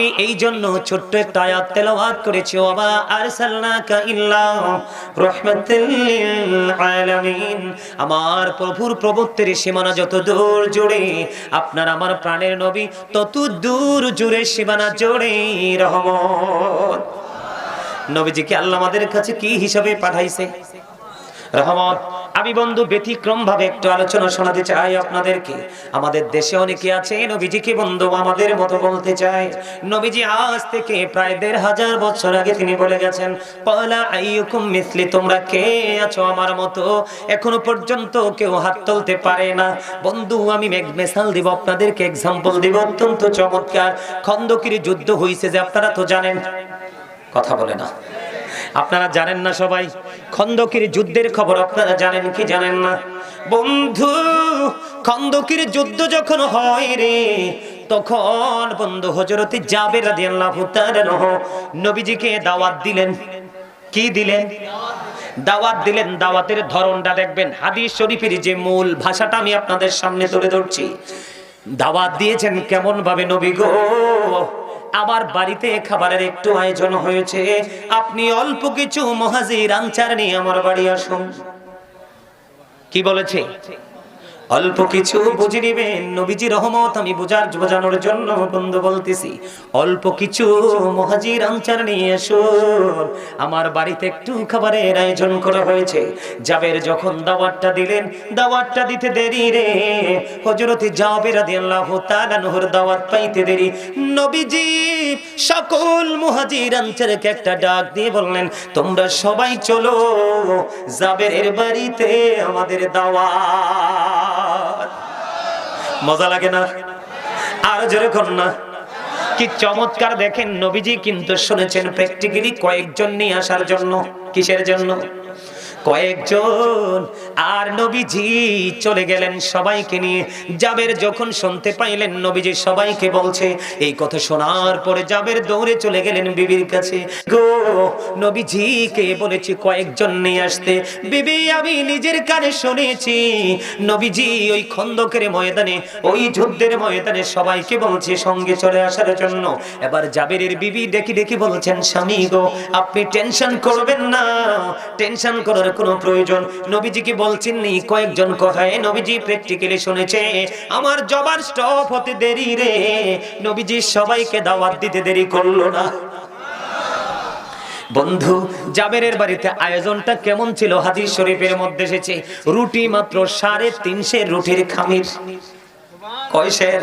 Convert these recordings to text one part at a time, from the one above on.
আমি এই জন্য ছোট্ট একটা আয়াত তেলাওয়াত করেছি ওমা আরসালনাকা ইল্লা লিল আলামিন। আমার প্রভুর প্রভুত্বের সীমানা যত দূর জুড়ে, আপনার আমার প্রাণের নবী তত দূর জুড়ে সীমানা জুড়ে, রহমত। নবীজিকে আল্লাহ আমাদের কাছে কি হিসাবে পাঠাইছে? রহমত। আমি বন্ধু ব্যতিক্রম ভাবে একটু আলোচনা শোনাতে চাই আপনাদেরকে। আমাদের দেশে অনেকে আছে, নবীজিকে বন্ধু আমাদের মতো বলতে চায়। নবীজি আজ থেকে প্রায় দেড় হাজার বছর আগে তিনি বলে গেছেন পয়লা আইয়ুকুম মিসলি, তোমরা কে আছো আমার মতো? এখনও পর্যন্ত কেউ হাত তুলতে পারে না। বন্ধু, আমি মেঘ- মেসাল দিব, আপনাদেরকে এক্সাম্পল দিব, অত্যন্ত চমৎকার। খন্দকির যুদ্ধ হয়েছে যে আপনারা তো জানেন, কথা বলে না। আপনারা জানেন না সবাই? খন্দকির যুদ্ধের খবর আপনারা জানেন কি জানেন না? বন্ধু, খন্দকির যুদ্ধ যখন হয় রে, তখন বন্ধু হজরতে যাবে নবীজিকে দাওয়াত দিলেন। কি দিলেন? দাওয়াত দিলেন, দাওয়াতের ধরনটা দেখবেন। হাদিস শরীফের যে মূল ভাষাটা আমি আপনাদের সামনে তুলে ধরছি। দাওয়াত দিয়েছেন কেমন ভাবে নবী গো? আমার বাড়িতে খাবারের একটু আয়োজন হয়েছে। আপনি অল্প কিছু মহাজির আনচার নিয়ে আমার বাড়ি আসুন। কি বলেছে? অল্প কিছু বুঝে নিবেন। নবীজি রহমত আমি বুঝার বোঝানোর জন্য বন্ধু বলতেছি, অল্প কিছু মহাজির আনচার নিয়ে এসো আমার বাড়িতে একটু খাবারের আয়োজন করা হয়েছে। জাবের যখন দাওয়াতটা দিলেন, দাওয়াতটা দিতে দেরি রে। হজরতে জাবের রাদিয়াল্লাহু তাআলা নহর দাওয়াত পাইতে দেরি। নবীজি সকল মুহাজির আনচারকে একটা ডাক দিয়ে বললেন, তোমরা সবাই চলো জাবের বাড়িতে আমাদের দাওয়াত। মজা লাগে না? আর জোরে কর না? কি চমৎকার দেখেন নবীজি, কিন্তু শুনেছেন প্র্যাকটিক্যালি কয়েকজন নিয়ে আসার জন্য, কিসের জন্য? কয়েকজন আর নবীজি চলে গেলেন সবাইকে নিয়ে। জাবের যখন শুনতে পাইলেন, নবীজি সবাইকে বলছে, এই কথা শোনার পরে জাবের দৌড়ে চলে গেলেন বিবির কাছে। গো, নবীজিকে বলেছি কয়েকজন নিয়ে আসতে। বিবি, আমি নিজের কানে শুনেছি। নবীজি ওই খন্দকের ময়দানে, ওই যুদ্ধের ময়দানে সবাইকে বলছে, সঙ্গে চলে আসার জন্য। এবার জাবেরের বিবি ডেকে ডেকে বলছেন, স্বামী গো, আপনি টেনশন করবেন না। টেনশন করার কোনো প্রয়োজন? নবীজিকে বলছেন নি কয়েকজন কথায় নবীজি প্র্যাকটিক্যালি শুনেছে, আমার জবার স্টপ হতে দেরি রে। নবীজি সবাইকে দাওয়াত দিতে দেরি করল না। বন্ধু, জাবেরের বাড়িতে আয়োজনটা কেমন ছিল? হাদিস শরীফের মধ্যে এসেছে, রুটি মাত্র সাড়ে তিনশে রুটির খামির। কয়শের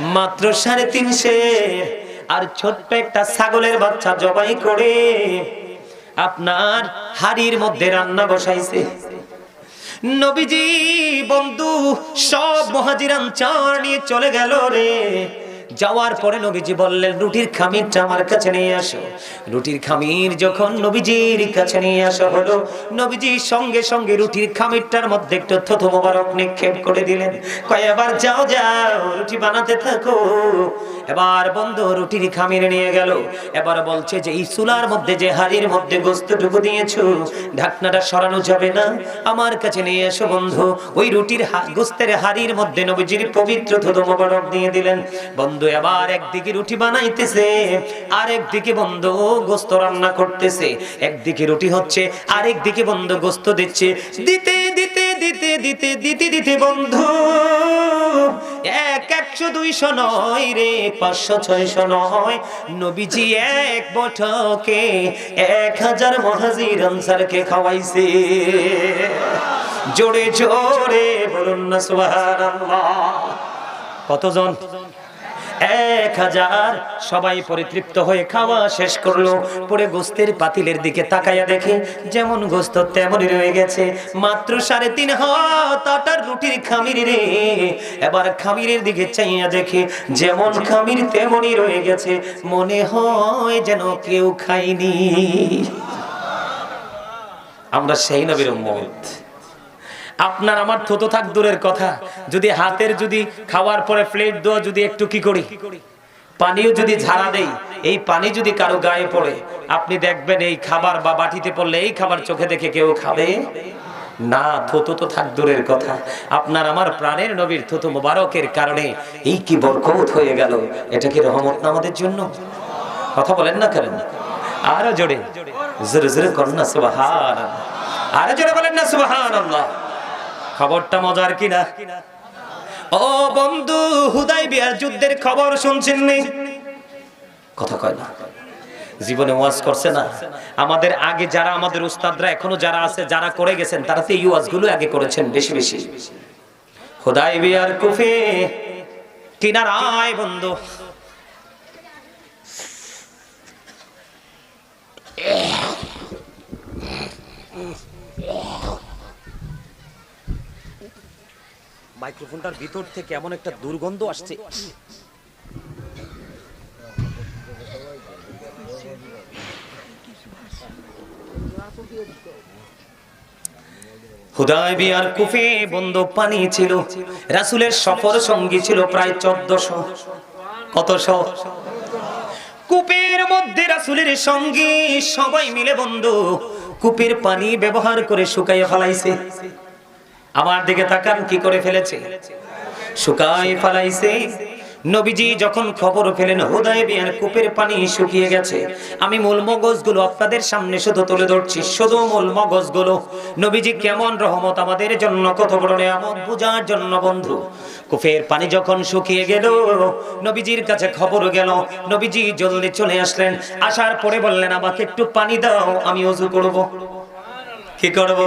মাত্র সাড়ে তিনশে। আর ছোট্ট একটা ছাগলের বাচ্চা জবাই করে আপনার হাড়ির মধ্যে রান্না বসাইছে। নবীজি বন্ধু সব মহাজিরাম চা নিয়ে চলে গেল রে। যাওয়ার পরে নবীজি বললেন, রুটির খামিরটা আমার কাছে নিয়ে আসো। রুটির খামির যখন নবীজির কাছে নিয়ে আসা হলো, নবীজি সঙ্গে সঙ্গে রুটির খামিরটার মধ্যে একটু থথো মোবারক নিক্ষেপ করে দিলেন। কয়, এবার যাও যাও, রুটি বানাতে থাকো। এবার বন্ধ রুটির খামির নিয়ে গেল। এবার বলছে যে, এই চুলার মধ্যে যে হাড়ির মধ্যে গোস্তটুকু দিয়েছ, ঢাকনাটা সরানো যাবে না। আমার কাছে নিয়ে এসো বন্ধু। ওই রুটির গোস্তের হাড়ির মধ্যে নবীজির পবিত্র থুতু মোবারক দিয়ে দিলেন। বন্ধু এবার একদিকে রুটি বানাইতেছে আর একদিকে বন্ধু গোস্ত রান্না করতেছে। একদিকে রুটি হচ্ছে আরেক দিকে বন্ধু গোস্ত দিচ্ছে। দিতে দিতে দিতে দিতে দিতে দিতে বন্ধু, এক একশো দুইশো নয় রে, পাঁচশো ছয়শো নয়। নবীজি এক এক হাজার মহাজির আনসারকে খাওয়াইছে। জোরে জোরে বলুন না কতজন? এক হাজার। সবাই পরিতৃপ্ত হয়ে খাওয়া শেষ করল। পরে গোস্তের পাতিলের দিকে তাকাইয়া দেখে, যেমন গোস্ত তেমনই রয়ে গেছে। মাত্র সাড়ে তিন হাত আটার রুটির খামির রে। এবার খামিরের দিকে চাইয়া দেখে, যেমন খামির তেমনই রয়ে গেছে। মনে হয় যেন কেউ খায়নি। আমরা সেই নবীর উম্মত। আপনার আমার থতো থাক দূরের কথা। যদি হাতের যদি খাওয়ার পরে প্লেট দেওয়া যদি একটু কি করি? পানিও যদি ঝাড়া দেই, এই পানি যদি কারও গায়ে পড়ে, আপনি দেখবেন এই খাবার বা বাটিতে পড়লে এই খাবার চোখে দেখে কেউ খাবে? না, থুতু তো থাক দূরের কথা। আপনার আমার প্রাণের নবীর থুতু মোবারকের কারণে এই কি বরকত হয়ে গেল? এটা কি রহমত না আমাদের জন্য? কথা বলেন না কেন? আরও জোরে। জোরে জোরে কন্যা সুবাহান আরও জোরে বলেন না সুবাহান আল্লাহ খবরটা মজার কিনা? ও বন্ধু হুদাই বিয়ার যুদ্ধের খবর শুনছেন নি কথা কয় না। জীবনে ওয়াজ করছে না। আমাদের আগে যারা, আমাদের উস্তাদরা এখনও যারা আছে, যারা করে গেছেন, তারা তো এই ওয়াজগুলো আগে করেছেন বেশি বেশি। হুদাই বিয়ার কুফে কিনারায় বন্ধু। মাইক্রোফোনটার ভিতর থেকে এমন একটা দুর্গন্ধ আসছে। হুদায় বিয়ার কুফে বন্ধ পানি ছিল। রাসুলের সফর সঙ্গী ছিল প্রায় চোদ্দশো। কতশো কূপের মধ্যে রাসুলের সঙ্গী সবাই মিলে বন্ধু। কূপের পানি ব্যবহার করে শুকাইয়া ফেলাইছে। আমার দিকে তাকান, কি করে ফেলেছে? শুকাই ফেলাইছে। নবীজি যখন খবর পেলেন হুদায় বিয়ার কূপের পানি শুকিয়ে গেছে। আমি মূল মগজগুলো আপনাদের সামনে শুধু তুলে ধরছি, শুধু মূল মগজগুলো। নবীজি কেমন রহমত আমাদের জন্য, কত বড় নিয়ামত বোঝার জন্য, বন্ধু। কূপের পানি যখন শুকিয়ে গেল, নবীজির কাছে খবর গেল। নবীজি জলদি চলে আসলেন, আসার পরে বললেন, আমাকে একটু পানি দাও, আমি অজু করব। কি করব?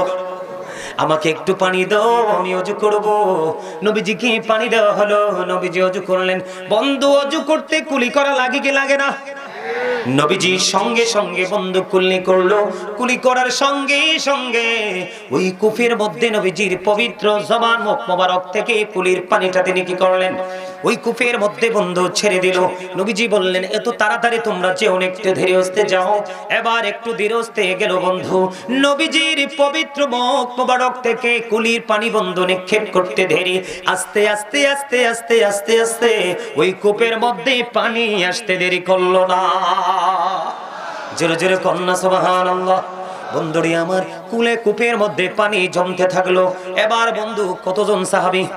আমাকে একটু পানি দাও, আমি অজু করব। নবীজি কি পানি দেওয়া হলো? নবীজি অজু করলেন। বন্ধু, অজু করতে কুলি করা লাগে কি লাগে না? নবীজি সঙ্গে সঙ্গে বন্ধু কুলি করল। কুলি করার সঙ্গে সঙ্গে ওই কুফের মধ্যে নবীজির পবিত্র জবান মুখ মোবারক থেকে কুলির পানিটা তিনি কি করলেন? ওই কুফের মধ্যে বন্ধু ছেড়ে দিল। নবীজি বললেন, এত তাড়াতাড়ি তোমরা যে অনেকটা ধীরে হস্তে যাও। এবার একটু ধীরে হস্তে গেল বন্ধু। নবীজির পবিত্র মুখ মোবারক থেকে কুলির পানি বন্ধু নিক্ষেপ করতে ধীরে আস্তে আস্তে আস্তে আস্তে আস্তে আস্তে ওই কূপের মধ্যে পানি আসতে দেরি করল না। জোরে জোরে কন্যা সুবহান আল্লাহ বন্ধুরি আমার কুলে, কূপের মধ্যে পানি জমতে থাকল। এবার বন্ধু কতজন সাহাবি?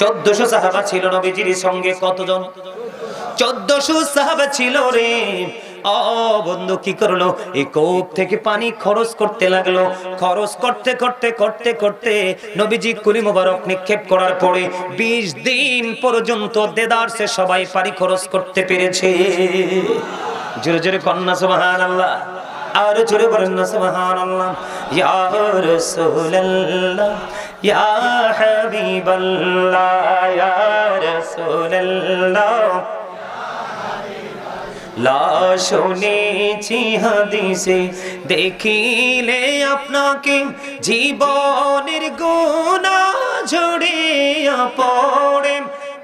চোদ্দশো সাহাবা ছিল নবীজির সঙ্গে কতজন? চোদ্দশো সাহাবা ছিল রে। ও বন্ধু, কি করল? এই কোপ থেকে পানি খরচ করতে লাগল। খরচ করতে করতে করতে করতে নবীজি কুলি মোবারক নিক্ষেপ করার পরে বিশ দিন পর্যন্ত দেদারসে সবাই পানি খরচ করতে পেরেছে। জোরে জোরে কন্যা সুবহান আল্লাহ আর জোরে বলেন না সুবহান আল্লাহ ইয়া রাসূলুল্লাহ। ইয়া হাবিবাল্লাহ ইয়া রাসূলুল্লাহ লা শুনেছি হাদিসে, দেখিলে আপনাকে জীবনের গুণা ঝরিয়া পড়ে।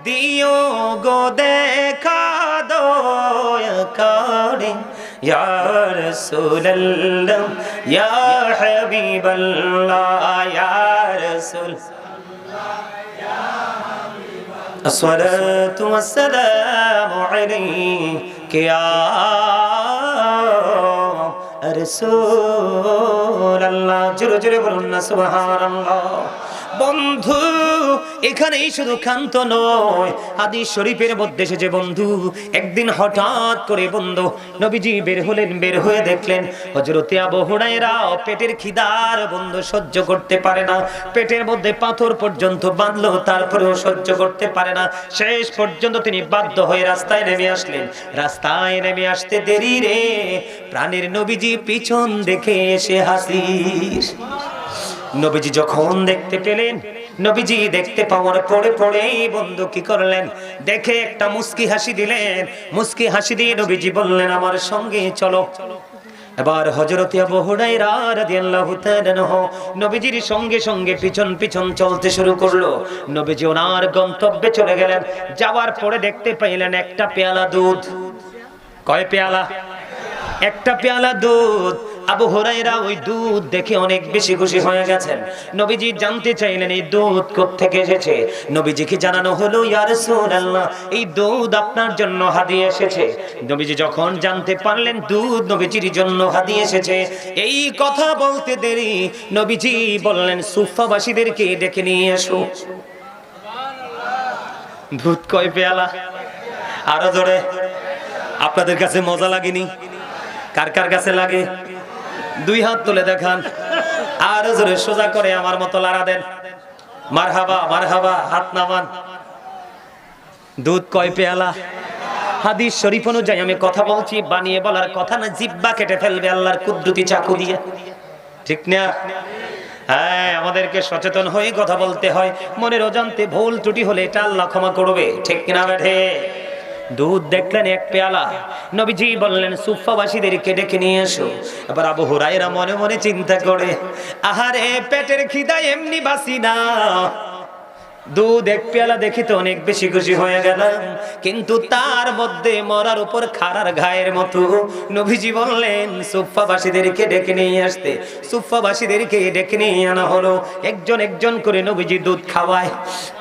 দিও গো দেখা দয়া করে। ইয়া রাসূলুল্লাহ, ইয়া হাবিবাল্লাহ رسول الصلاة والسلام عليك يا رسول الله جرو جرو بلنا سبحان الله বন্ধু, এখানেই শুধু ক্ষান্ত নয়, হাদিস শরীফের মধ্যে এসেছে বন্ধু, একদিন হঠাৎ করে বন্ধু নবীজি বের হলেন, বের হয়ে দেখলেন হজরতে আবু পেটের খিদার বন্ধু সহ্য করতে পারে না, পেটের মধ্যে পাথর পর্যন্ত বাঁধলো, তারপরেও সহ্য করতে পারে না, শেষ পর্যন্ত তিনি বাধ্য হয়ে রাস্তায় নেমে আসলেন, রাস্তায় নেমে আসতে দেরি রে, প্রাণের নবীজি পিছন দেখে এসে হাসির নবীজি যখন দেখতে পেলেন, নবীজি দেখতে পাওয়ার পরে পরেই বন্ধু কি করলেন? দেখে একটা মুস্কি হাসি দিলেন। মুস্কি হাসি দিয়ে নবীজি বললেন, আমার সঙ্গে চলো। এবার হযরত আবু হুরায়রা রাদিয়াল্লাহু নবীজির সঙ্গে সঙ্গে পিছন পিছন চলতে শুরু করল। নবীজি ওনার গন্তব্যে চলে গেলেন। যাওয়ার পরে দেখতে পাইলেন একটা পেয়ালা দুধ। কয় পেয়ালা? একটা পেয়ালা দুধ। আবু হুরাইরা ওই দুধ দেখে অনেক বেশি খুশি হয়ে গেছেন। নবীজি জানতে চাইলেন, এই দুধ থেকে এসেছে? নবীজিকে জানানো হলো, ইয়া রাসূলুল্লাহ, এই দুধ আপনার জন্য হাদিয়ে এসেছে। নবীজি যখন জানতে পারলেন, দুধ নবীজির জন্য হাদিয়ে এসেছে, এই কথা বলতে দেরি। নবীজি বললেন, সুফাবাসীদেরকে ডেকে নিয়ে এসো। দুধ কয় পেয়ালা? আরও জোরে। আপনাদের কাছে মজা লাগেনি? কার কার কাছে লাগে? দুই হাত তুলে দেখান। আর জোরে সোজা করে আমার মতো লাড়া দেন। মারহাবা মারহাবা, হাত নামান। দুধ কয় পেয়ালা? হাদিস শরীফ অনুযায়ী আমি কথা বলছি, বানিয়ে বলার কথা না, জিব্বা কেটে ফেলবে আল্লাহর কুদরতি চাকু দিয়ে। ঠিক না? হ্যাঁ আমাদেরকে সচেতন হয়ে কথা বলতে হয়। মনের অজান্তে ভুল ত্রুটি হলে এটা আল্লাহ ক্ষমা করবে। ঠিক কিনা বেঠে? দুধ দেখলেন এক পেয়ালা। নবীজি বললেন সুফাবাসীদেরকে ডেকে নিয়ে এসো। এবার আবু হুরাইরা মনে মনে চিন্তা করে, আহারে, পেটের খিদা এমনি বাসি না। দুধ এক পেয়ালা দেখি তো অনেক বেশি খুশি হয়ে গেলাম। কিন্তু তার মধ্যে মরার উপর খারার ঘায়ের মতো। নবীজি বললেন সুফাবাসীদেরকে ডেকে নিয়ে আসতে। সুফাবাসীদেরকে ডেকে নিয়ে আনা হলো। একজন একজন করে নবীজি দুধ খাওয়ায়।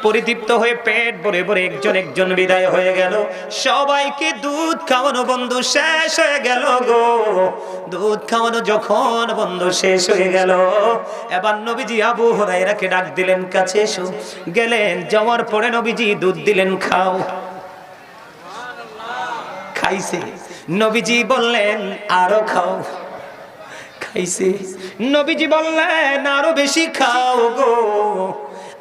পরিতৃপ্ত হয়ে পেট ভরে ভরে একজন একজন বিদায় হয়ে গেল। সবাইকে দুধ খাওয়ানো বন্ধু শেষ হয়ে গেল গো। দুধ খাওয়ানো যখন বন্ধু শেষ হয়ে গেল। এবার নবীজি আবু হরাইরাকে ডাক দিলেন, কাছে এসো। গেলেন যাওয়ার পরে নবীজি, দুধ দিলেন, খাও। খাইছে। নবীজি বললেন, আরও খাও। খাইছে। নবীজি বললেন, আরও বেশি খাও গো।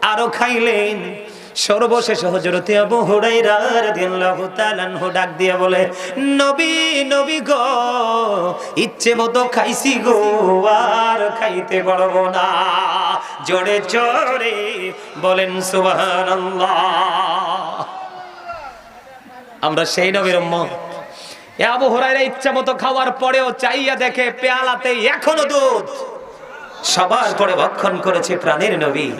আরও খাইলেন। সর্বশেষ হজরতে আবু হুরাইরা রাদিয়াল্লাহু তাআলা ডাক দিয়ে বলে, নবী নবী গো, ইচ্ছে মতো খাইছি গো, আর খাইতে পারব না। জোরে জোরে বলেন, সুবহানাল্লাহ। আমরা সেই নবীর উম্মত। এ আবু হুরাইরা ইচ্ছা মতো খাওয়ার পরেও চাইয়া দেখে পেয়ালাতে এখনও দুধ। সবার করে ভক্ষণ করেছে প্রাণের নবী।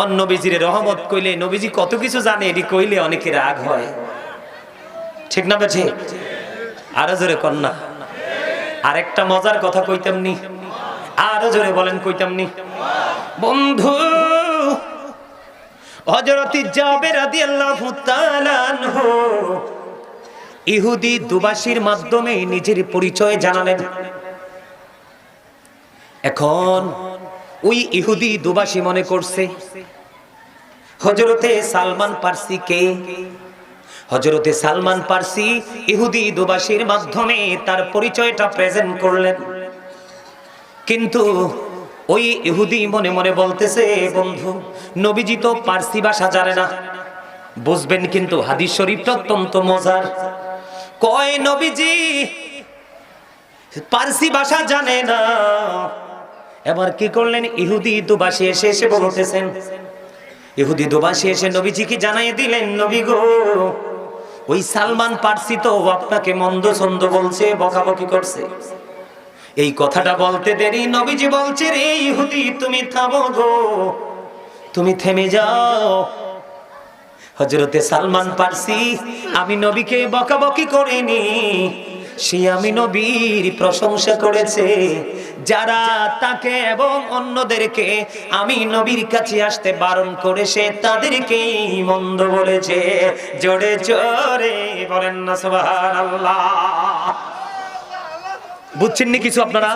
অন্য নবীজির রহমত কইলে নবীজি কত কিছু জানে, এটি কইলে অনেকে রাগ হয়। ঠিক না বেঠে? আরও জোরে কন্যা আরেকটা মজার কথা কইতাম নি। আরও জোরে বলেন কইতামনি বন্ধু, হযরত জাবের রাদিয়াল্লাহু তাআলা আনহু ইহুদি দুবাসীর মাধ্যমে নিজের পরিচয় জানালেন। এখন ওই ইহুদি দুবাসী মনে করছে হজরতে সালমান পার্সি কে? হজরতে সালমান পার্সি ইহুদি দুবাসীর মাধ্যমে তার পরিচয়টা প্রেজেন্ট করলেন। কিন্তু ওই ইহুদি মনে মনে বলতেছে, বন্ধু, নবীজি তো পার্সি ভাষা জানে না। বুঝবেন কিন্তু হাদিস শরীফটা অত্যন্ত মজার। কয় নবীজি, পার্সি ভাষা জানে না। এবার কি করলেন? ইহুদি দুবাসী এসে এসে বলতেছেন ইহুদি দুবাসী এসে নবীজিকে জানাই দিলেন, নবী গো, ওই সালমান পার্সি তো আপনাকে মন্দ ছন্দ বলছে, বকাবকি করছে। এই কথাটা বলতে দেরি, নবীজি বলছে, রে ইহুদি, তুমি থামো গো, তুমি থেমে যাও। হজরতে সালমান পার্সি, আমি নবীকে বকাবকি করিনি সে আমি নবীর প্রশংসা করেছে। যারা তাকে এবং অন্যদেরকে আমি নবীর কাছে আসতে বারণ করেছে, তাদেরকেই মন্দ বলেছে। জোরে জোরে বলেন না, সুবহানাল্লাহ। বুঝছেন নি কিছু আপনারা?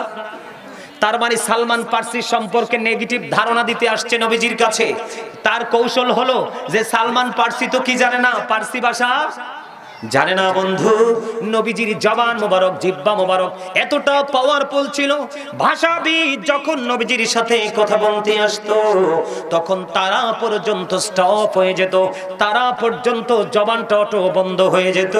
তার মানে সালমান পার্সি সম্পর্কে নেগেটিভ ধারণা দিতে আসছে নবীজির কাছে। তার কৌশল হলো যে সালমান পার্সি তো কি জানে না? পার্সি ভাষা জানে না বন্ধু, নবীজির জবান মোবারক, জিব্বা মোবারক এতটা পাওয়ারফুল ছিল। ভাষাবিদ যখন নবীজির সাথে কথা বলতে আসতো, তখন তারা পর্যন্ত স্টপ হয়ে যেত, তারা পর্যন্ত জবানটা অটো বন্ধ হয়ে যেত।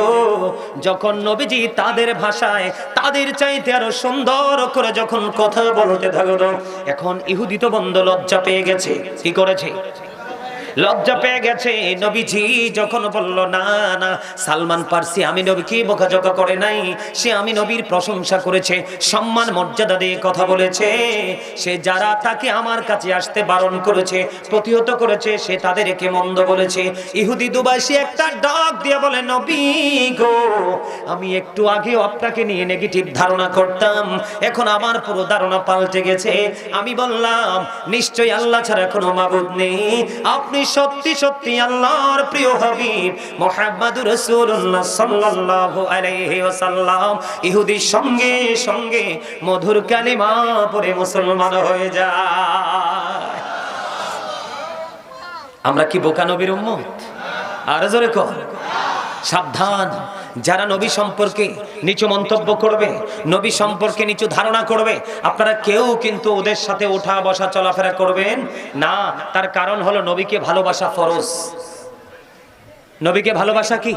যখন নবীজি তাদের ভাষায়, তাদের চাইতে আরও সুন্দর করে যখন কথা বলতে থাকতো, এখন ইহুদি তো বন্ধ লজ্জা পেয়ে গেছে। কি করেছে? লজ্জা পেয়ে গেছে নবীজি, যখন বলল, না না, সালমান পার্সি, আমি নবীকে বোকাজোকা করে নাই? সে আমি নবীর প্রশংসা করেছে, সম্মান, মর্যাদা দিয়ে কথা বলেছে। সে যারা তাকে আমার কাছে আসতে বারণ করেছে, প্রতিহত করেছে, সে তাদেরকে মন্দ বলেছে। ইহুদি দুবাসী একটা ডাক দিয়ে বলে, নবী গো, আমি একটু আগেও আপনাকে নিয়ে নেগেটিভ ধারণা করতাম, এখন আমার পুরো ধারণা পাল্টে গেছে। আমি বললাম, নিশ্চয়ই আল্লাহ ছাড়া কোনো মাবুদ নেই। আপনি সত্যি সত্যি আল্লাহর প্রিয় হাবিব মোহাম্মদুর রাসূলুল্লাহ সাল্লাল্লাহু আলাইহি ওয়াসাল্লাম। ইহুদির সঙ্গে সঙ্গে মধুর কালিমা পড়ে মুসলমান হয়ে যায়। আমরা কি বোকা নবীর উম্মত? আর জোরে কর সাবধান। যারা নবী সম্পর্কে নিচু মন্তব্য করবে, নবী সম্পর্কে নিচু ধারণা করবে, আপনারা কেউ কিন্তু ওদের সাথে ওঠা বসা চলাফেরা করবেন না। তার কারণ হলো নবীকে ভালোবাসা ফরজ। নবীকে ভালোবাসা কি?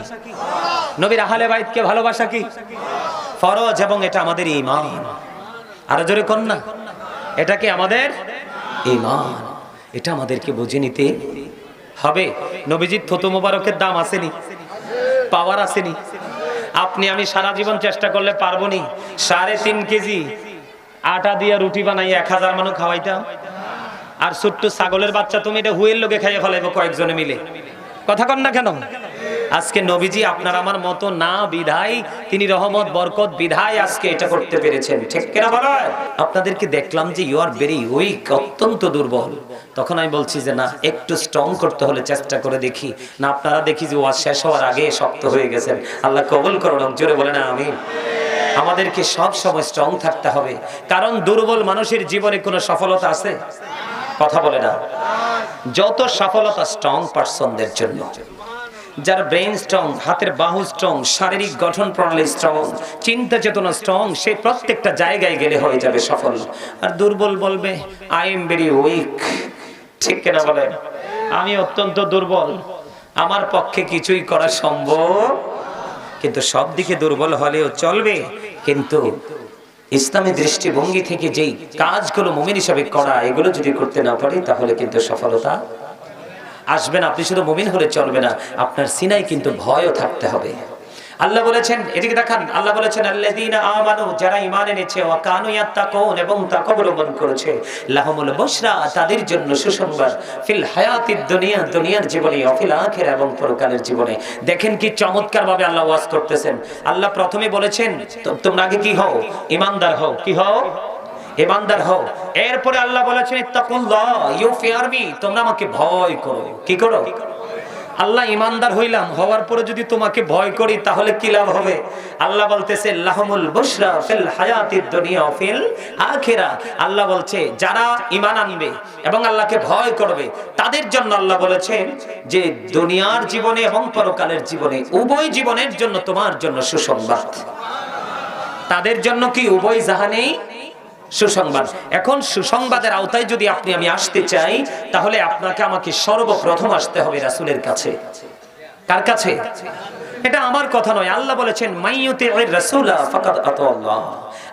নবীর আহলে বাইতকে ভালোবাসা কি? ফরজ এবং এটা আমাদের ইমান আরও জোরে না? এটা কি আমাদের ইমান এটা আমাদেরকে বুঝে নিতে হবে। নবীজিৎ ফতু মোবারকের দাম আসেনি। পাওয়ার আসেনি। আপনি আমি সারা জীবন চেষ্টা করলে পারব নি। সাড়ে তিন কেজি আটা দিয়ে রুটি বানাই, এক হাজার মানুষ খাওয়াইতাম। আর ছোট্ট ছাগলের বাচ্চা তুমি এটা হুয়ের লোকে খাইয়ে ফেলাইবো কয়েকজনে মিলে। কথা কন না কেন? আজকে নবীজি আপনার আমার মতো না বিধায় তিনি রহমত, বরকত বিধায় আজকে এটা করতে পেরেছেন। ঠিক কিনা আপনাদেরকে দেখলাম যে ইউ আর ভেরি উইক অত্যন্ত দুর্বল। তখন আমি বলছি যে না, একটু স্ট্রং করতে হলে চেষ্টা করে দেখি। না, আপনারা দেখি যে ওয়াজ শেষ হওয়ার আগে শক্ত হয়ে গেছেন। আল্লাহ কবুল করুন জোরে বলে না আমি আমাদেরকে সব সময় স্ট্রং থাকতে হবে। কারণ দুর্বল মানুষের জীবনে কোনো সফলতা আছে? কথা বলে না। যত সফলতা স্ট্রং পার্সনদের জন্য। যার ব্রেন স্ট্রং হাতের বাহু স্ট্রং শারীরিক গঠন প্রণালী স্ট্রং চিন্তা চেতনা স্ট্রং সে প্রত্যেকটা জায়গায় গেলে হয়ে যাবে সফল। আর দুর্বল বলবে আই এম ভেরি উইক ঠিক কিনা বলেন? আমি অত্যন্ত দুর্বল। আমার পক্ষে কিছুই করা সম্ভব কিন্তু সব দিকে দুর্বল হলেও চলবে। কিন্তু ইসলামী দৃষ্টিভঙ্গি থেকে যেই কাজগুলো মুমিন হিসাবে করা, এগুলো যদি করতে না পারি, তাহলে কিন্তু সফলতা আসবে না আপনি শুধু মুমিন হলে চলবে না, আপনার সিনাই কিন্তু ভয়ও থাকতে হবে। আল্লাহ বলেছেন, এদিকে দেখান, আল্লাহ বলেছেন, আল্লাযীনা আমানু, যারা ঈমান এনেছে, ওয়া কানু ইয়াত্তাকুন এবং তাকওয়া অবলম্বন করেছে। লাহুমুল বুশরা, তাদের জন্য সুসংবাদ। ফিল হায়াতিদ দুনিয়া, দুনিয়ার জীবনে ওয়া ফিল আখিরা, এবং পরকালের জীবনে। দেখেন কি চমৎকার ভাবে আল্লাহ ওয়াজ করতেছেন। আল্লাহ প্রথমে বলেছেন, তোমরা আগে কি হও? ঈমানদার হও। কি হও? ইমানদার হও এরপরে আল্লাহ বলেছেন তোমরা আমাকে ভয় করো। কি করো? আল্লাহ ইমানদার হইলাম, হওয়ার পরে যদি তোমাকে ভয় করি, তাহলে কি লাভ হবে? আল্লাহ বলতেছে আল্লাহ বলছে, যারা ঈমান আনবে এবং আল্লাহকে ভয় করবে, তাদের জন্য আল্লাহ বলেছেন যে, দুনিয়ার জীবনে এবং পরকালের জীবনে উভয় জীবনের জন্য তোমার জন্য সুসংবাদ। তাদের জন্য কি উভয় জাহানেই সুসংবাদ। এখন সুসংবাদের আওতায় যদি আপনি আমি আসতে চাই, তাহলে আপনাকে আমাকে সর্বপ্রথম আসতে হবে রাসূলের কাছে। কার কাছে? এটা আমার কথা নয়। আল্লাহ বলেছেন মাইয়ুতি রাসূলা ফাকাদ আতাল্লাহ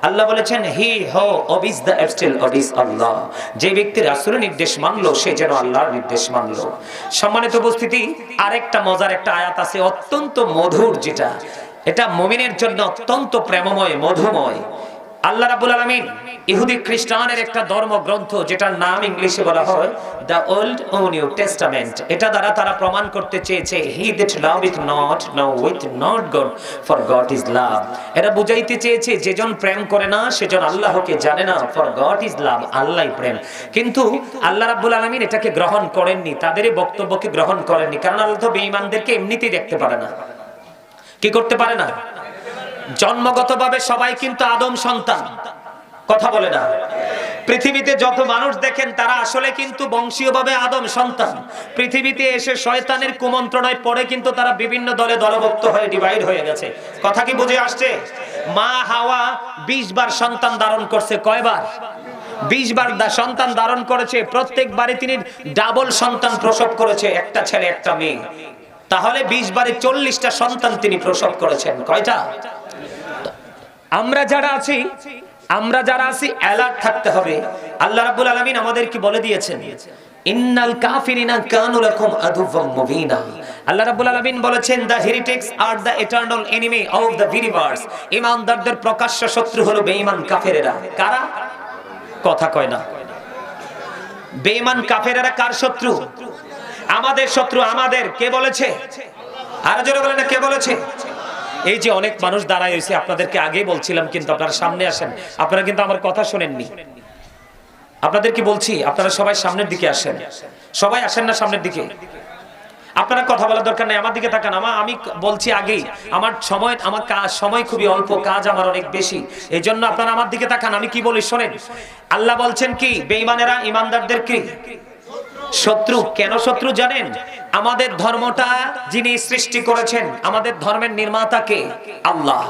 আল্লাহ। বলেছেন, হি হো অবিস দ্য এফস্টিল অবিস আল্লাহ। যে ব্যক্তি রাসূলের নির্দেশ মানলো, সে যেন আল্লাহর নির্দেশ মানলো। সম্মানিত উপস্থিতি, আরেকটা মজার একটা আয়াত আছে, অত্যন্ত মধুর যেটা। এটা মুমিনের জন্য অত্যন্ত প্রেমময়, মধুময়। আল্লাহ রাব্বুল আলমিন ইহুদি খ্রিস্টানের একটা ধর্মগ্রন্থ যেটার নাম ইংলিশে বলা হয় দ্য ওল্ড ও নিউ টেস্টামেন্ট। এটা দ্বারা তারা প্রমাণ করতে চেয়েছে he that love is not knoweth not God for God is love এরা বুঝাইতে চেয়েছে, যেজন প্রেম করে না, সেজন আল্লাহকে জানে না ফর গড ইজ লাভ আল্লাহই প্রেম। কিন্তু আল্লাহ রাব্বুল আলামিন এটাকে গ্রহণ করেননি তাদের এই বক্তব্যকে গ্রহণ করেননি, কারণ আল্লাহ তো বেঈমানদেরকে এমনিতেই দেখতে পারে না। কি করতে পারে না? জন্মগতভাবে সবাই কিন্তু আদম সন্তান। কথা বলে না। পৃথিবীতে যত মানুষ দেখেন, তারা আসলে কিন্তু বংশীয়ভাবে আদম সন্তান। পৃথিবীতে এসে শয়তানের কুমন্ত্রণায় পড়ে কিন্তু তারা বিভিন্ন দলে দলভুক্ত হয়ে ডিভাইড হয়ে গেছে। কথা কি বুঝে আসছে? মা হাওয়া বিশ বার সন্তান ধারণ করছে কয়বার বিশ বার সন্তান ধারণ করেছে প্রত্যেকবারে তিনি ডাবল সন্তান প্রসব করেছে, একটা ছেলে, একটা মেয়ে। তাহলে বিশ বারে চল্লিশটা সন্তান তিনি প্রসব করেছেন, কয়টা? আমরা যারা আছি, আমরা যারা আছি অ্যালার্ট থাকতে হবে। আল্লাহ রাব্বুল আলামিন আমাদেরকে বলে দিয়েছেন, ইন্নাল কাফিরিনা কানু লাকুম আদুওয়াম মুবিনা। আল্লাহ রাব্বুল আলামিন বলেছেন the হেরিটেক্স R the eternal enemy of the প্রকাশ্য শত্রু হলো বেঈমান কাফেরেরা। কারা? কথা কয় না। বেঈমান কাফেরেরা কার শত্রু? আমাদের শত্রু, আমাদের। কে বলেছে? আর জোরে না, কে বলেছে? এই যে অনেক মানুষ দাঁড়ায় হয়েছে, আপনাদেরকে আগেই বলছিলাম কিন্তু আপনারা সামনে আসেন। আপনারা কিন্তু আমার কথা শোনেননি। আপনাদের কি বলছি, আপনারা সবাই সামনের দিকে আসেন। সবাই আসেন না সামনের দিকে? আপনারা কথা বলার দরকার নেই, আমার দিকে তাকান। আমার আমি বলছি আগেই, আমার সময়, আমার কাজ সময় খুবই অল্প, কাজ আমার অনেক বেশি। এই জন্য আপনারা আমার দিকে তাকান, আমি কি বলি, শোনেন। আল্লাহ বলছেন কি, বেঈমানেরা, ইমানদারদের কি? শত্রু, কেন শত্রু জানেন? আমাদের ধর্মটা যিনি সৃষ্টি করেছেন, আমাদের ধর্মের নির্মাতা কে? আল্লাহ।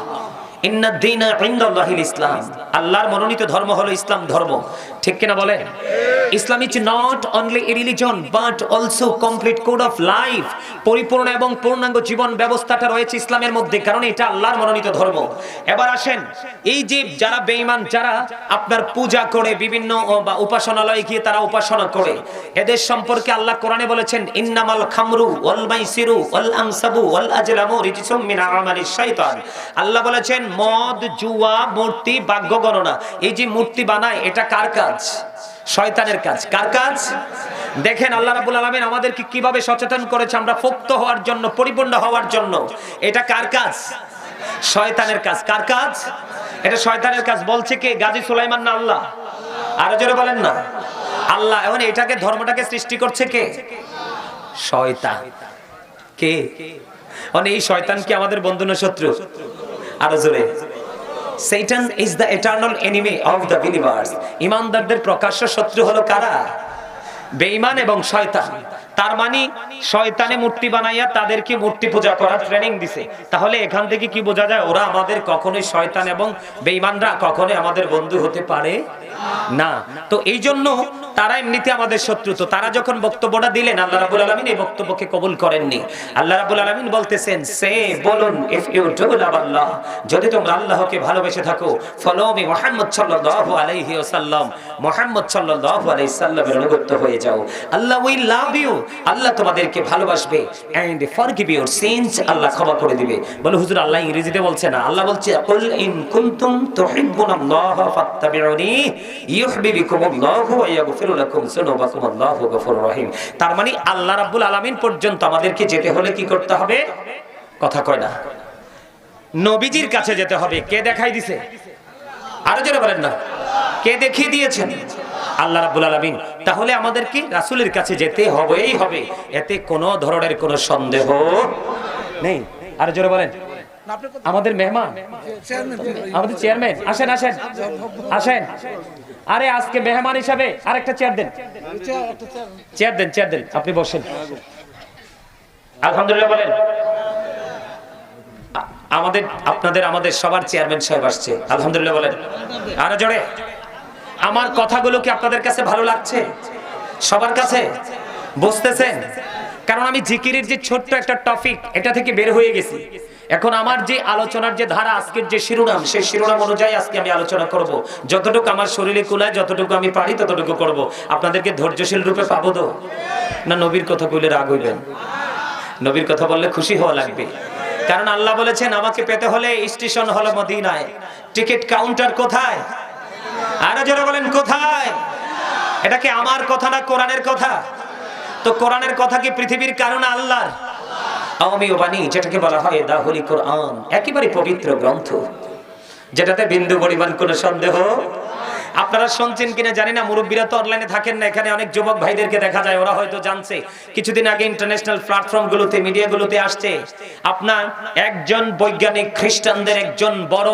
ইসলাম। আল্লাহর মনোনীত ধর্ম হলো ইসলাম ধর্ম। ঠিক কিনা বলেন? Islam is not only a religion but also complete code of life পরিপূর্ণ এবং পূর্ণাঙ্গ জীবন ব্যবস্থাটা রয়েছে ইসলামের মধ্যে, কারণ এটা আল্লাহর মনোনীত ধর্ম। এবার আসেন, এই যে যারা বেঈমান, যারা আপনার পূজা করে বিভিন্ন বা উপাসনালয়ে গিয়ে তারা উপাসনা করে, এদের সম্পর্কে আল্লাহ কোরআনে বলেছেন, ইন্নামাল খামরু ওয়াল মাইসিরু ওয়াল আনসাবু ওয়াল আজলামু রিজসুম মিন আমালিশ শাইতান। আল্লাহ বলেছেন, মদ, জুয়া, মূর্তি ভাগ্য গণনা, এই যে মূর্তি বানায়, এটা কার কাজ? শয়তানের কাজ। কার কাজ? দেখেন আল্লাহ রাব্বুল আলামিন আমাদেরকে কীভাবে সচেতন করেছে, আমরা পোক্ত হওয়ার জন্য, পরিপূর্ণ হওয়ার জন্য। এটা কার কাজ? শয়তানের কাজ। কার কাজ? এটা শয়তানের কাজ। বলছে কে? গাজী সুলাইমান না আল্লাহ? আরও জোরে বলেন না। আল্লাহ, এখন এটাকে, ধর্মটাকে সৃষ্টি করছে কে? শয়তান। কে? মানে এই শয়তান কি আমাদের বন্ধু না শত্রু? আরও জোরে। Satan is the eternal enemy of the believers ইমানদারদের প্রকাশ্য শত্রু হলো কারা? বেঈমান এবং শয়তান। তার মানে শয়তানে মূর্তি বানাইয়া তাদেরকে মূর্তি পূজা করার ট্রেনিং দিছে। তাহলে এখান থেকে কি বোঝা যায়, ওরা আমাদের কখনোই শয়তান এবং বেঈমানরা কখনোই আমাদের বন্ধু হতে পারে? না। তো এই জন্য তারা এমনিতে আমাদের শত্রু। তো তারা যখন বক্তব্যটা দিলেন, আল্লাহ রাব্বুল আলামিন এই বক্তব্যকে কবুল করেননি। আল্লাহ রাব্বুল আলামিন বলতেছেন, সে বলুন যদি তোমরা আল্লাহকে ভালোবেসে থাকো ফলো মুহাম্মদ সাল্লাল্লাহু আলাইহি ওয়াসাল্লাম মুহাম্মদ সাল্লাল্লাহু আলাইহি সাল্লামের অনুগত হয়ে যাও। আল্লাহ উইল লাভ ইউ আল্লাহ তোমাদেরকে ভালোবাসবে এন্ড ফরগিভ ইউর সিনস আল্লাহ ক্ষমা করে দিবে। বলে হুজুর, আল্লাহ ইংরেজিতে বলছে না। আল্লাহ বলছে, কুল ইন কুনতুম তুহিব্বুনাল্লাহ ফাত্তাবিউনি। ইউহিব্বুকুমুল্লাহু তার মানে আল্লাহ রাব্বুল আলামিন পর্যন্ত আমাদেরকে যেতে হলে কি করতে হবে? কথা কয় না। নবীজির কাছে যেতে হবে। কে দেখাই দিছে? আরও জোরে বলেন না। কে দেখিয়ে দিয়েছেন? আল্লাহ রাব্বুল আলামিন। তাহলে আমাদেরকে রাসূলের কাছে যেতে হবেই হবে। এতে কোনো ধরনের কোনো সন্দেহ নেই। আরও জোরে বলেন। আমাদের মেহমান। আমাদের চেয়ারম্যান আসেন আসেন। আসেন। আরে আজকে মেহমান হিসাবে আরেকটা চেয়ার দেন। চেয়ার দেন চেয়ার দেন। আপনি বসেন। আলহামদুলিল্লাহ বলেন। আমাদের আপনাদের আমাদের সবার চেয়ারম্যান সাহেব আসছে। আলহামদুলিল্লাহ বলেন। আরও জোরে। আমার কথাগুলো কি আপনাদের কাছে ভালো লাগছে? সবার কাছে? বুঝতেছেন? কারণ আমি জিকিরের যে ছোট্ট একটা টপিক এটা থেকে বের হয়ে গেছি। এখন আমার যে আলোচনার যে ধারা, আজকের যে শিরোনাম, সেই শিরোনাম অনুযায়ী আজকে আমি আলোচনা করব। যতটুকু আমার শরীরে কুলায়, যতটুকু আমি পারি, ততটুকু করব। আপনাদেরকে ধৈর্যশীল রূপে পাবো তো? না, নবীর কথা কইলে রাগ হইবেন? নবীর কথা বললে খুশি হওয়া লাগবে। কারণ আল্লাহ বলেছেন, আমাকে পেতে হলে স্টেশন হলো মদিনায়। টিকিট কাউন্টার কোথায়? আরও যারা বলেন, কোথায়? এটা কি আমার কথা না কোরআনের কথা? তো কোরআনের কথা কি পৃথিবীর কারণ আল্লাহর? আওয়ামীয় বাণী যেটাকে বলা হয় কোরআন, একেবারে পবিত্র গ্রন্থ, যেটাতে বিন্দু পরিমাণ কোনো সন্দেহ? আপনারা শুনছেন কিনা জানি না, মুরব্বীরা তো অনলাইনে থাকেন না, এখানে অনেক যুবক ভাইদেরকে দেখা যায়, ওরা হয়তো জানছে। কিছুদিন আগে ইন্টারন্যাশনাল প্ল্যাটফর্ম গুলোতে মিডিয়া গুলোতে আসছে, আপনার একজন বৈজ্ঞানিক খ্রিস্টানদের একজন বড়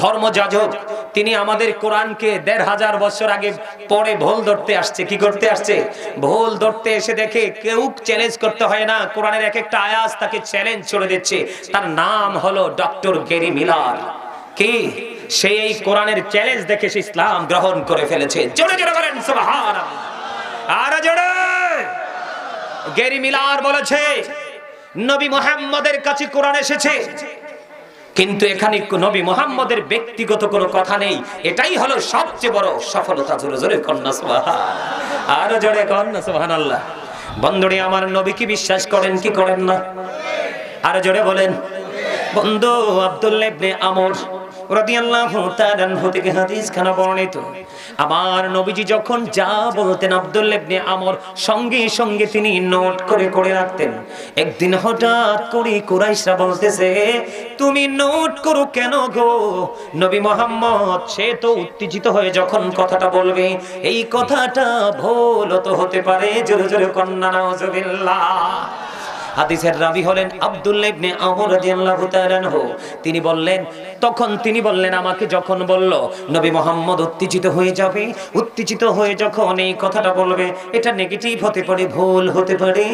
ধর্মযাজক তিনি আমাদের কোরআনকে দেড় হাজার বছর আগে পরে ভোল ধরতে আসছে। কি করতে আসছে? ভোল ধরতে এসে দেখে কেউ চ্যালেঞ্জ করতে হয় না। কোরআনের এক একটা আয়াস তাকে চ্যালেঞ্জ চলে দিচ্ছে। তার নাম হলো ডক্টর গেরি মিলার। কি? সেই এই কোরআনের চ্যালেঞ্জ দেখে সে ইসলাম গ্রহণ করে ফেলেছে। জোরে জোরে বলেন আর জোরে! গেরি মিলার বলেছে, নবী মুহাম্মদের কাছে কোরআন এসেছে। কিন্তু এখানে নবী মোহাম্মদের ব্যক্তিগত কোনো কথা নেই। এটাই হলো সবচেয়ে বড় সফলতা, জোরে জোরে কন্যা আরও জোরে কন্যা সোহান আল্লাহ বন্ধুরে, আমার নবী কি বিশ্বাস করেন, কি করেন না? আরও জোরে বলেন। বন্ধু আব্দুল্লেবনে আমর নবীজি যখন যা বলতেন সঙ্গে সঙ্গে তিনি নোট করে করে রাখতেন। একদিন হঠাৎ করে কুরাইশরা বলতেছে, তুমি নোট করো কেন গো? নবী মোহাম্মদ, সে তো উত্তেজিত হয়ে যখন কথাটা বলবে, এই কথাটা ভুল তো হতে পারে, জোরে জোরে কন্যা নাউজুবিল্লাহ। হাদিসের রাবি হলেন আব্দুল্লাহ ইবনে আমর রাদিয়াল্লাহু তাআলা আনহু। তিনি বললেন, তখন তিনি বললেন, আমাকে যখন বলল, নবী মোহাম্মদ উত্তেজিত হয়ে যাবে, উত্তেজিত হয়ে যখন এই কথাটা বলবে, এটা নেগেটিভ হতে পারে, ভুল হতে পারে,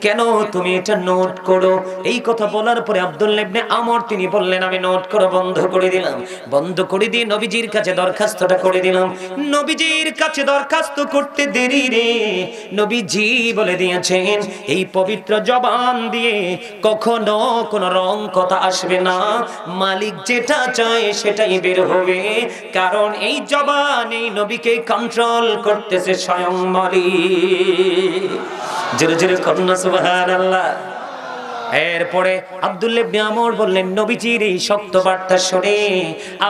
কেন তুমি এটা নোট করো? এই কথা বলার পরে আব্দুল্লাহ ইবনে আমর তিনি বললেন, আমি নোট করা বন্ধ করে দিলাম, বন্ধ করে দিয়ে নবীজির কাছে দরখাস্তটা করে দিলাম। নবীজির কাছে দরখাস্ত করতে দেরি রে। নবীজি বলে দিয়েছেন, এই পবিত্র জবান দিয়ে কখনো কোনো রং কথা আসবে না। মালিক যেটা চায় সেটাই বের হবে। কারণ এই জবান এই নবীকে কন্ট্রোল করতেছে স্বয়ং মালিক। জোরে জোরে কন্যা সুবহানাল্লাহ। এরপরে আব্দুল্লাহ ইবনে আমর বললেন, নবীজির এই শক্ত বার্তা শুনে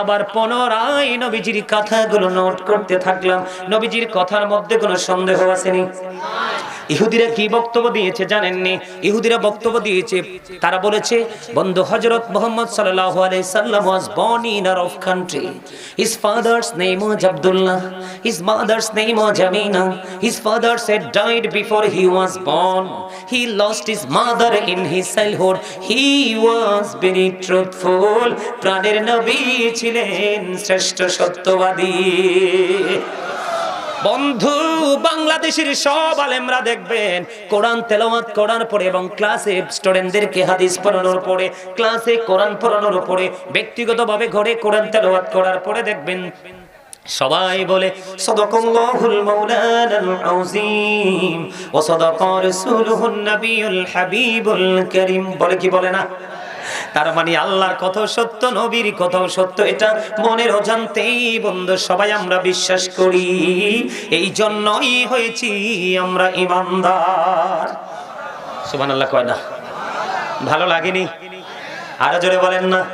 আবার পুনরায় নবীজির কথাগুলো নোট করতে থাকলাম। নবীজির কথার মধ্যে কোনো সন্দেহ আসেনি। ইহুদিরা কি বক্তব্য দিয়েছে জানেননি? ইহুদিরা বক্তব্য দিয়েছে, তারা বলেছে, বন্ধু হযরত মুহাম্মদ আলাইহি সাল্লাম was born in Arab country his father's name was Abdullah. His mother's name was Amina. His father had died before he was born. He lost his mother in his childhood he was very truthful প্রাণের নবী ছিলেন শ্রেষ্ঠ সত্যবাদী। বন্ধু, বাংলাদেশের সব আলেমরা দেখবেন, কোরআন তেলাওয়াত করার পরে এবং ক্লাসে স্টুডেন্টদেরকে হাদিস পড়ানোর পরে, ক্লাসে কোরআন পড়ানোর পরে, ব্যক্তিগতভাবে ঘরে কোরআন তেলাওয়াত করার পরে দেখবেন সবাই বলে, সদাকাল্লাহুল মাওলানাল আযীম ওয়া সাদাকা রাসূলুহুন নাবিয়ুল হাবিবুল কারীম। বলে কি বলে না? তার মানে আল্লাহর কথা সত্য, নবীর কথাও সত্য, এটা মনের অজান্তেই বন্ধু। সবাই আমরা বিশ্বাস করি, এই জন্যই হয়েছি আমরা ইমানদার। সুবহানাল্লাহ কয় না? ভালো লাগেনি? আরও জোরে বলেন না।